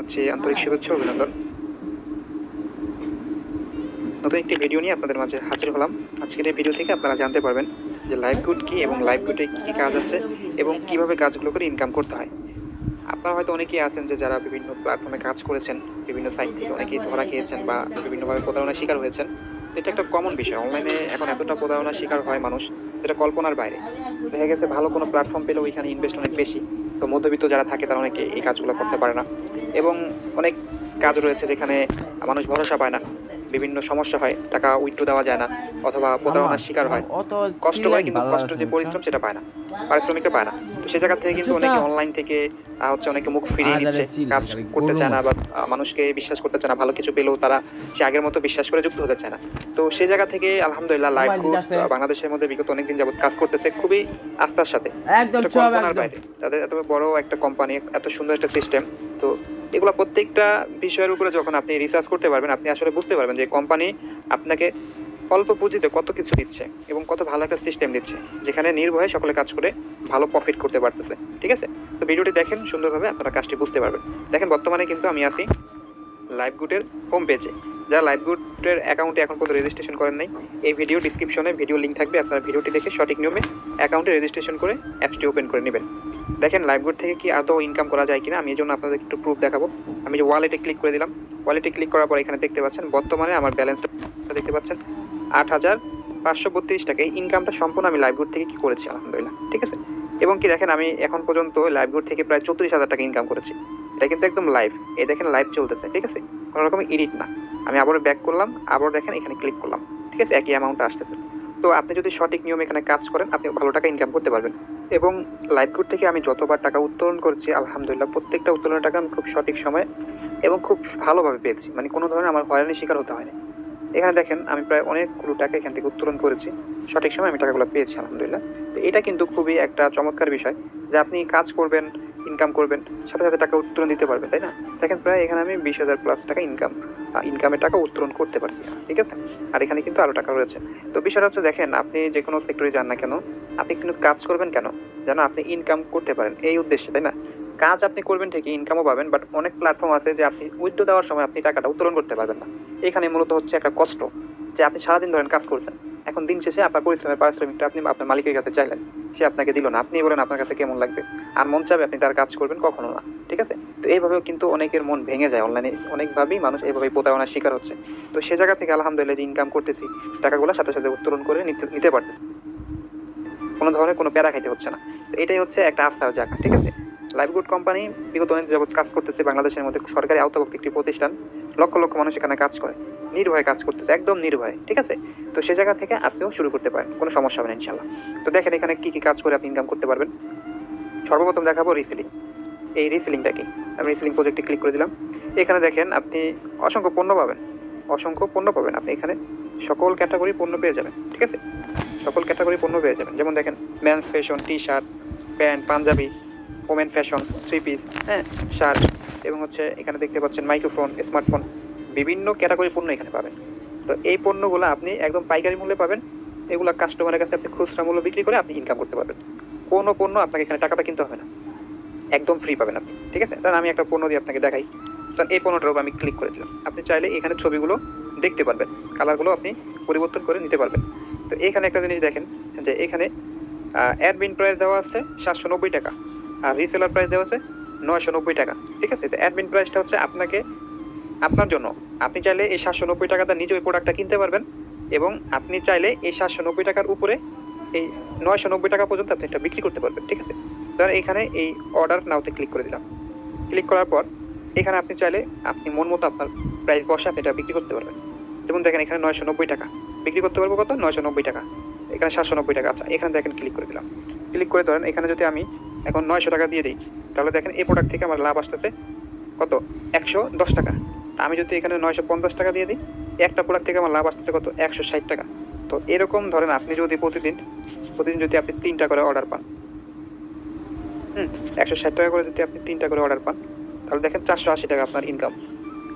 আছি আন্তরিক শুভেচ্ছা অভিনন্দন। নতুন একটি ভিডিও নিয়ে আপনাদের মাঝে হাজির হলাম। আজকের এই ভিডিও থেকে আপনারা জানতে পারবেন যে লাইভ গুড কি এবং লাইভ গুডে কী কী কাজ আছে এবং কীভাবে কাজগুলো করে ইনকাম করতে হয়। আপনারা হয়তো অনেকেই আছেন যে যারা বিভিন্ন প্ল্যাটফর্মে কাজ করেছেন, বিভিন্ন সাইট থেকে অনেকেই ধরা খেয়েছেন বা বিভিন্নভাবে প্রতারণার শিকার হয়েছেন। তো এটা একটা কমন বিষয়। অনলাইনে এখন এতটা প্রতারণার শিকার হয় মানুষ যেটা কল্পনার বাইরে। দেখা গেছে ভালো কোনো প্ল্যাটফর্ম পেলে ওইখানে ইনভেস্ট অনেক বেশি। তো মধ্যবিত্ত যারা থাকে তারা অনেকে এই কাজগুলো করতে পারে না। এবং অনেক কাজ রয়েছে যেখানে মানুষ ভরসা পায় না। বিভিন্ন সমস্যা হয় টাকা উইথড্র দেওয়া যায় না অথবা প্রতারণার শিকার হয়। কষ্ট করে কিন্তু কষ্ট যে পরিশ্রম সেটা পায় না পারিশ্রমিকটা পায় না। তো সেই জায়গা থেকে কিন্তু অনেকে অনলাইন থেকে হচ্ছে অনেকে মুখ ফিরিয়ে নিচ্ছে কাজ করতে চায় না বা মানুষকে বিশ্বাস করতে চায় না ভালো কিছু পেলেও তারা সে আগের মতো বিশ্বাস করে যুক্ত হতে চায় না। তো সেই জায়গা থেকে আলহামদুলিল্লাহ লাইভ আসছে। বাংলাদেশের মধ্যে বিগত অনেকদিন যাবত কাজ করতেছে খুবই আস্থার সাথে। একদম কল্পনার বাইরে। তাদের এত বড় একটা কোম্পানি এত সুন্দর একটা সিস্টেম তো এগুলো প্রত্যেকটা বিষয়ের উপরে যখন আপনি রিসার্চ করতে পারবেন, আপনি আসলে বুঝতে পারবেন যে কোম্পানি আপনাকে অল্প পুঁজিতে কত কিছু দিচ্ছে এবং কত ভালো একটা সিস্টেম দিচ্ছে, যেখানে নির্ভয়ে সকলে কাজ করে ভালো প্রফিট করতে পারতেছে, ঠিক আছে? তো ভিডিওটি দেখেন সুন্দরভাবে আপনারা কাজটি বুঝতে পারবেন। দেখেন, বর্তমানে কিন্তু আমি আছি লাইভ গুডের হোম পেজে যারা লাইভ গুডের অ্যাকাউন্টে এখন পর্যন্ত রেজিস্ট্রেশন করেন নাই, এই ভিডিও ডিসক্রিপশনে ভিডিও লিঙ্ক থাকবে, আপনারা ভিডিওটি দেখে সঠিক নিয়মে অ্যাকাউন্টে রেজিস্ট্রেশন করে অ্যাপসটি ওপেন করে নেবেন। দেখেন লাইভগুড থেকে কি আদৌ ইনকাম করা যায় কিনা, আমি এই জন্য আপনাদের একটু প্রুফ দেখাবো। আমি যে ওয়ালেটে ক্লিক করে দিলাম ওয়ালেটে ক্লিক করার পর এখানে দেখতে পাচ্ছেন, বর্তমানে আমার ব্যালেন্সটা দেখতে পাচ্ছেন, আট হাজার পাঁচশো বত্রিশ টাকা। এই ইনকামটা সম্পূর্ণ আমি লাইভগুড থেকে কি করেছি, আলহামদুলিল্লাহ, ঠিক আছে? এবং কি দেখেন, আমি এখন পর্যন্ত লাইভগুড থেকে প্রায় চৌত্রিশ হাজার টাকা ইনকাম করেছি। এটা কিন্তু একদম লাইভ এই দেখেন লাইভ চলতেছে, ঠিক আছে? কোনো রকম এডিট না। আমি আবার ব্যাক করলাম, আবার দেখেন, এখানে ক্লিক করলাম, ঠিক আছে? একই অ্যামাউন্ট আসতেছে। তো আপনি যদি সঠিক নিয়মে এখানে কাজ করেন, আপনি ভালো টাকা ইনকাম করতে পারবেন। এবং লাইভগুড থেকে আমি যতবার টাকা উত্তোলন করেছি, আলহামদুলিল্লাহ প্রত্যেকটা উত্তোলনের টাকা আমি খুব সঠিক সময়ে এবং খুব ভালোভাবে পেয়েছি। মানে কোনো ধরনের আমার হয়রানির শিকার হতে হয়নি। এখানে দেখেন, আমি প্রায় অনেকগুলো টাকা এখান থেকে উত্তোলন করেছি। সঠিক সময় আমি টাকাগুলো পেয়েছি, আলহামদুলিল্লাহ। তো এটা কিন্তু খুবই একটা চমৎকার বিষয় যে আপনি কাজ করবেন ইনকাম করবেন, সাথে সাথে টাকা উত্তোলন দিতে পারবেন, তাই না? দেখেন প্রায় এখানে আমি বিশ হাজার প্লাস টাকা ইনকাম ইনকামের টাকা উত্তোলন করতে পারছি, ঠিক আছে? আর এখানে কিন্তু আরও টাকা রয়েছে। তো বিষয়টা হচ্ছে দেখেন, আপনি যে কোনো সেক্টরে যান না কেন, আপনি কিন্তু কাজ করবেন কেন? যেন আপনি ইনকাম করতে পারেন, এই উদ্দেশ্যে, তাই না? কাজ আপনি করবেন ঠিকই ইনকামও পাবেন বাট অনেক প্ল্যাটফর্ম আছে যে আপনি উইথড্র দেওয়ার সময় আপনি টাকাটা উত্তোলন করতে পারবেন না। এখানে মূলত হচ্ছে একটা কষ্ট, যে আপনি সারাদিন ধরেন কাজ করছেন এখন দিন শেষে আপনার পরিশ্রমের পারিশ্রমিকটা আপনি আপনার মালিকের কাছে চাইলেন। সে আপনাকে দিল না। আপনি বলেন আপনার কাছে কেমন লাগবে? আর মন চাবে আপনি তার কাজ করবেন কখনো না। ঠিক আছে? তো এইভাবেও কিন্তু অনেকের মন ভেঙে যায় অনলাইনে অনেকভাবেই মানুষ এইভাবেই প্রতারণার শিকার হচ্ছে। তো সে জায়গা থেকে আলহামদুলিল্লাহ যে ইনকাম করতেছি, টাকাগুলো সাথে সাথে উত্তোলন করে নিতে নিতে পারতেছি। কোনো ধরনের কোনো প্যারা খাইতে হচ্ছে না। তো এটাই হচ্ছে একটা আস্থার জায়গা। ঠিক আছে? লাইভগুড কোম্পানি বিগত অনেক যাবত কাজ করতেছে বাংলাদেশের মধ্যে সরকারি আওতাভুক্ত একটি প্রতিষ্ঠান। লক্ষ লক্ষ মানুষ এখানে কাজ করে। নির্ভয়ে কাজ করতেছে, একদম নির্ভয়ে, ঠিক আছে? তো সে জায়গা থেকে আপনিও শুরু করতে পারেন, কোনো সমস্যা হবে না ইনশাল্লাহ তো দেখেন এখানে কী কী কাজ করে আপনি ইনকাম করতে পারবেন। সর্বপ্রথম দেখাবো রিসেলিং এই রিসেলিংটা কি? আমি রিসেলিং প্রজেক্টে ক্লিক করে দিলাম। এখানে দেখেন আপনি অসংখ্য পণ্য পাবেন। অসংখ্য পণ্য পাবেন। আপনি এখানে সকল ক্যাটাগরি পণ্য পেয়ে যাবেন, ঠিক আছে? সকল ক্যাটাগরি পণ্য পেয়ে যাবেন। যেমন দেখেন men's fashion T shirt pant Punjabi women fashion, three piece হ্যাঁ শার্ট এবং হচ্ছে এখানে দেখতে পাচ্ছেন মাইক্রোফোন, স্মার্টফোন, বিভিন্ন ক্যাটাগরি পণ্য এখানে পাবেন। তো এই পণ্যগুলো আপনি একদম পাইকারি মূল্যে পাবেন। এগুলো কাস্টমারের কাছে আপনি খুচরা মূল্য বিক্রি করে আপনি ইনকাম করতে পারবেন। কোনো পণ্য আপনাকে এখানে টাকাটা কিনতে হবে না। একদম ফ্রি পাবেন আপনি, ঠিক আছে? তাহলে আমি একটা পণ্য দিয়ে আপনাকে দেখাই। তাহলে এই পণ্যটার উপর আমি ক্লিক করে দিলাম। আপনি চাইলে এখানে ছবিগুলো দেখতে পারবেন কালারগুলো আপনি পরিবর্তন করে নিতে পারবেন। তো এখানে একটা জিনিস দেখেন যে এখানে অ্যাডমিন প্রাইস দেওয়া আছে সাতশো নব্বই টাকা। আর রিসেলার প্রাইস দেওয়া আছে নয়শো নব্বই টাকা। ঠিক আছে? তো অ্যাডমিন প্রাইসটা হচ্ছে আপনাকে, আপনার জন্য। আপনি চাইলে এই সাতশো নব্বই টাকাটা নিজে ওই প্রোডাক্টটা কিনতে পারবেন এবং আপনি চাইলে এই সাতশো নব্বই টাকার উপরে এই নয়শো নব্বই টাকা পর্যন্ত আপনি এটা বিক্রি করতে পারবেন। ঠিক আছে? ধরেন এখানে এই অর্ডার নাওতে ক্লিক করে দিলাম। ক্লিক করার পর এখানে আপনি চাইলে আপনি মন মতো আপনার প্রাইস বসে আপনি এটা বিক্রি করতে পারবেন। যেমন দেখেন এখানে নয়শো নব্বই টাকা। বিক্রি করতে পারব কত? নয়শো নব্বই টাকা। এখানে সাতশো নব্বই টাকা। আচ্ছা এখানে দেখেন ক্লিক করে দিলাম। ক্লিক করে ধরেন এখানে যদি আমি এখন নয়শো টাকা দিয়ে দিই। তাহলে দেখেন এই প্রোডাক্ট থেকে আমার লাভ আসতেছে কত? একশো দশ টাকা। তা আমি যদি এখানে নয়শো পঞ্চাশ টাকা দিয়ে দিই, একটা প্রোডাক্ট থেকে আমার লাভ আসতেছে কত? একশো ষাট টাকা। তো এরকম ধরেন আপনি যদি প্রতিদিন প্রতিদিন যদি আপনি তিনটা করে অর্ডার পান, হুম, একশো ষাট টাকা করে যদি আপনি তিনটা করে অর্ডার পান, তাহলে দেখেন চারশো আশি টাকা আপনার ইনকাম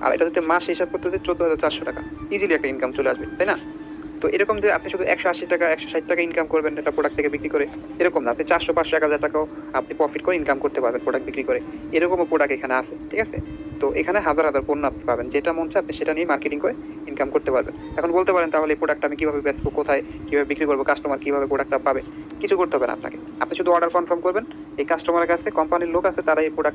আর এটা যদি মাস হিসাব করতে হচ্ছে চোদ্দ হাজার চারশো টাকা। ইজিলি একটা ইনকাম চলে আসবে, তাই না? তো এরকম যে আপনি শুধু একশো আশি টাকা, একশো ষাট টাকা ইনকাম করবেন একটা প্রোডাক্ট থেকে বিক্রি করে, এরকম না। আপনি চারশো, পাঁচশো, এক হাজার টাকাও আপনি প্রফিট করে ইনকাম করতে পারবেন প্রোডাক্ট বিক্রি করে। এরকমও প্রোডাক্ট এখানে আছে, ঠিক আছে? তো এখানে হাজার হাজার পণ্য আপনি পাবেন। যেটা মন চায় আপনি সেটা নিয়ে মার্কেটিং করে ইনকাম করতে পারবেন। এখন বলতে পারেন তাহলে এই প্রোডাক্ট আমি কীভাবে বেচবো, কোথায়, কীভাবে বিক্রি করব কাস্টমার কীভাবে প্রোডাক্টটা পাবে, কিছু করতে হবে না আপনাকে। আপনি শুধু অর্ডার কনফার্ম করবেন, এই কাস্টমারের কাছে কোম্পানির লোক আছে, তারা এই প্রোডাক্ট